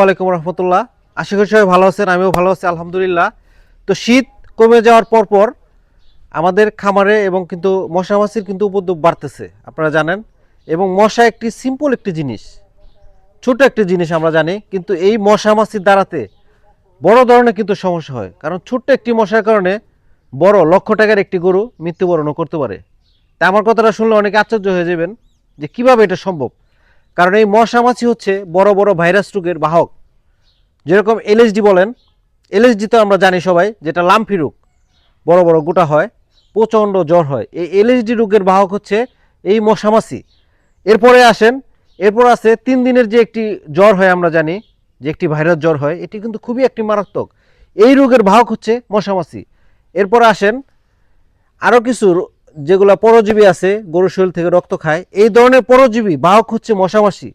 ওয়ালাইকুম রহমতুল্লাহ। আশা করি সবাই ভালো আছেন, আমিও ভালো আছি, আলহামদুলিল্লাহ। তো শীত কমে যাওয়ার পর পর আমাদের খামারে এবং কিন্তু মশা মাছির কিন্তু উপদ্রব বাড়তেছে, আপনারা জানেন। এবং মশা একটি সিম্পল একটি জিনিস, ছোট একটি জিনিস আমরা জানি, কিন্তু এই মশা মাছির দ্বারাতে বড় ধরনের কিন্তু সমস্যা হয়। কারণ ছোট্ট একটি মশার কারণে বড় লক্ষ টাকার একটি গরু মৃত্যুবরণও করতে পারে। তা আমার কথাটা শুনলে অনেকে আশ্চর্য হয়ে যাবেন যে কীভাবে এটা সম্ভব? কারণ এই মশা মাছি হচ্ছে বড় বড় ভাইরাস রোগের বাহক। যেরকম এলএসডি বলেন, এলএসডি তো আমরা জানি সবাই, যেটা লাম্ফি রোগ, বড় বড় গোটা হয়, প্রচণ্ড জ্বর হয়। এই এলএসডি রোগের বাহক হচ্ছে এই মশামাছি। এরপরে আসেন, এরপর আছে তিন দিনের যে একটি জ্বর হয় আমরা জানি, যে একটি ভাইরাস জ্বর হয়, এটি কিন্তু খুবই একটি মারাত্মক। এই রোগের বাহক হচ্ছে মশামাছি। এরপর আসেন আরও কিছু যেগুলো পরজীবী আছে গরুর শরীর থেকে রক্ত খায়, এই ধরনের পরজীবী, বাহক হচ্ছে মশামাছি।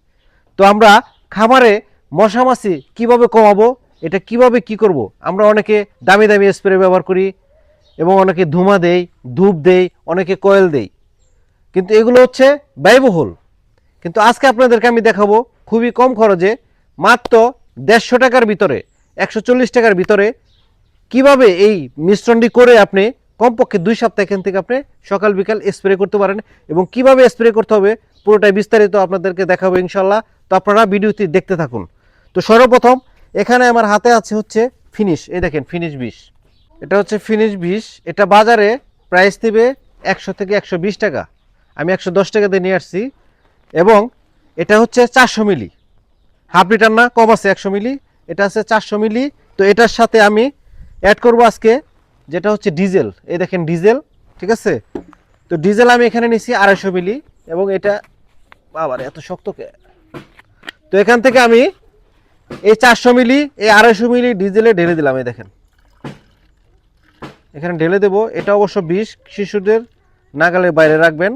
তো আমরা খামারে মশামাছি কীভাবে কমাবো, এটা কীভাবে কি করব, আমরা অনেকে দামি দামি স্প্রে ব্যবহার করি এবং অনেকে ধুমা দেই, ধূপ দেই, অনেকে কয়েল দেই। কিন্তু এগুলো হচ্ছে ব্যয়বহুল। কিন্তু আজকে আপনাদেরকে আমি দেখাবো খুবই কম খরচে, মাত্র দেড়শো টাকার ভিতরে, একশো চল্লিশ টাকার ভিতরে, কীভাবে এই মিশ্রণটি করে আপনি কমপক্ষে দুই সপ্তাহ এখান থেকে আপনি সকাল, বিকাল স্প্রে করতে পারেন এবং কীভাবে স্প্রে করতে হবে পুরোটাই বিস্তারিত আপনাদেরকে দেখাবো ইনশাল্লাহ তো আপনারা ভিডিওটি দেখতে থাকুন। তো সর্বপ্রথম এখানে আমার হাতে আছে হচ্ছে ফিনিশ এই দেখেন ফিনিশ বিষ। এটা হচ্ছে ফিনিশ বিষ। এটা বাজারে প্রাইস দেবে একশো থেকে একশো বিশ টাকা। আমি একশো দশ টাকা দিয়ে নিয়ে আসছি। এবং এটা হচ্ছে চারশো মিলি। হাফ লিটার না, কম আছে একশো মিলি। এটা আছে চারশো মিলি। তো এটার সাথে আমি অ্যাড করব আজকে যেটা হচ্ছে ডিজেল। এই দেখেন ডিজেল, ঠিক আছে? তো ডিজেল আমি এখানে নিছি আড়াইশো মিলি, এবং এটা বাবার, এত শক্ত কে? তো এখান থেকে আমি এই চারশো মিলি, এই আড়াইশো মিলি ডিজেলে ঢেলে দিলাম, এই দেখেন। এখানে ঢেলে দেবো, এটা অবশ্য বিষ, শিশুদের নাগালের বাইরে রাখবেন।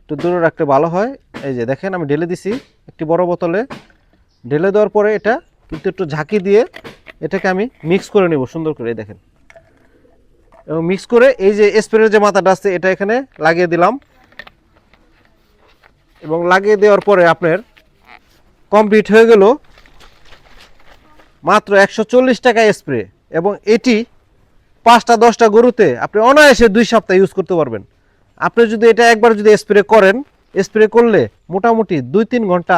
একটু দূরে রাখতে ভালো হয়। এই যে দেখেন, আমি ঢেলে দিছি একটি বড় বোতলে। ঢেলে দেওয়ার পরে এটা কিন্তু একটু ঝাঁকি দিয়ে এটাকে আমি মিক্স করে নেব, সুন্দর করে দেখেন। এবং মিক্স করে এই যে স্প্রের যে মাথাটা আছে, এটা এখানে লাগিয়ে দিলাম। এবং লাগিয়ে দেওয়ার পরে আপনার কমপ্লিট হয়ে গেল মাত্র একশো চল্লিশ টাকা স্প্রে এবং এটি পাঁচটা, দশটা গরুতে আপনি অনায়াসে দুই সপ্তাহ ইউজ করতে পারবেন। আপনি যদি এটা একবার যদি স্প্রে করেন স্প্রে করলে মোটামুটি দুই, তিন ঘণ্টা,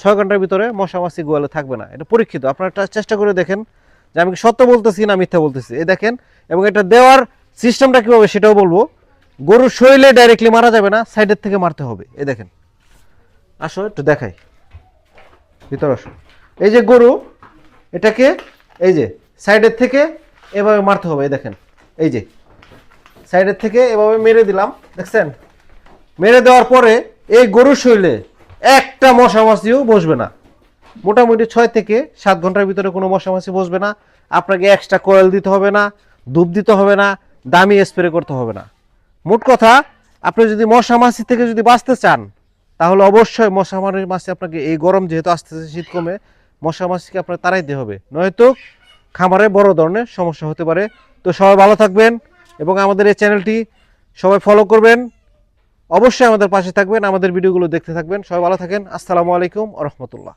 ছয় ঘণ্টার ভিতরে মশা মাছি গোয়ালে থাকবে না। এটা পরীক্ষিত। আপনারা চেষ্টা করে দেখেন যে আমি সত্য বলতেছি না মিথ্যা বলতেছি। এই দেখেন, এবং এটা দেওয়ার সিস্টেমটা কীভাবে সেটাও বলব। গরুর শরীরে ডাইরেক্টলি মারা যাবে না সাইডের থেকে মারতে হবে। এই দেখেন, আসো একটু দেখাই। ভিতরে আসো। এই যে গরু, এটাকে এই যে সাইডের থেকে এভাবে মারতে হবে, এই দেখেন। এই যে সাইডের থেকে এভাবে মেরে দিলাম, দেখছেন? মেরে দেওয়ার পরে এই গরুর শরীরে একটা মশা মাছিও বসবে না। মোটামুটি ছয় থেকে সাত ঘণ্টার ভিতরে কোনো মশা মাছি বসবে না। আপনাকে এক্সট্রা কয়েল দিতে হবে না, ধূপ দিতে হবে না, দামি স্প্রে করতে হবে না। মোট কথা, আপনি যদি মশা মাছি থেকে যদি বাঁচতে চান, তাহলে অবশ্যই মশা মারির মাছি আপনাকে এই গরম যেহেতু আসতেছে শীত কমে মশা মাছিকে আপনার তাড়াইতে হবে। নয়তো খামারে বড় ধরনের সমস্যা হতে পারে। তো সবাই ভালো থাকবেন এবং আমাদের এই চ্যানেলটি সবাই ফলো করবেন। অবশ্যই আমাদের পাশে থাকবেন, আমাদের ভিডিওগুলো দেখতে থাকবেন। সবাই ভালো থাকেন। আসসালামু আলাইকুম রহমতুল্লাহ।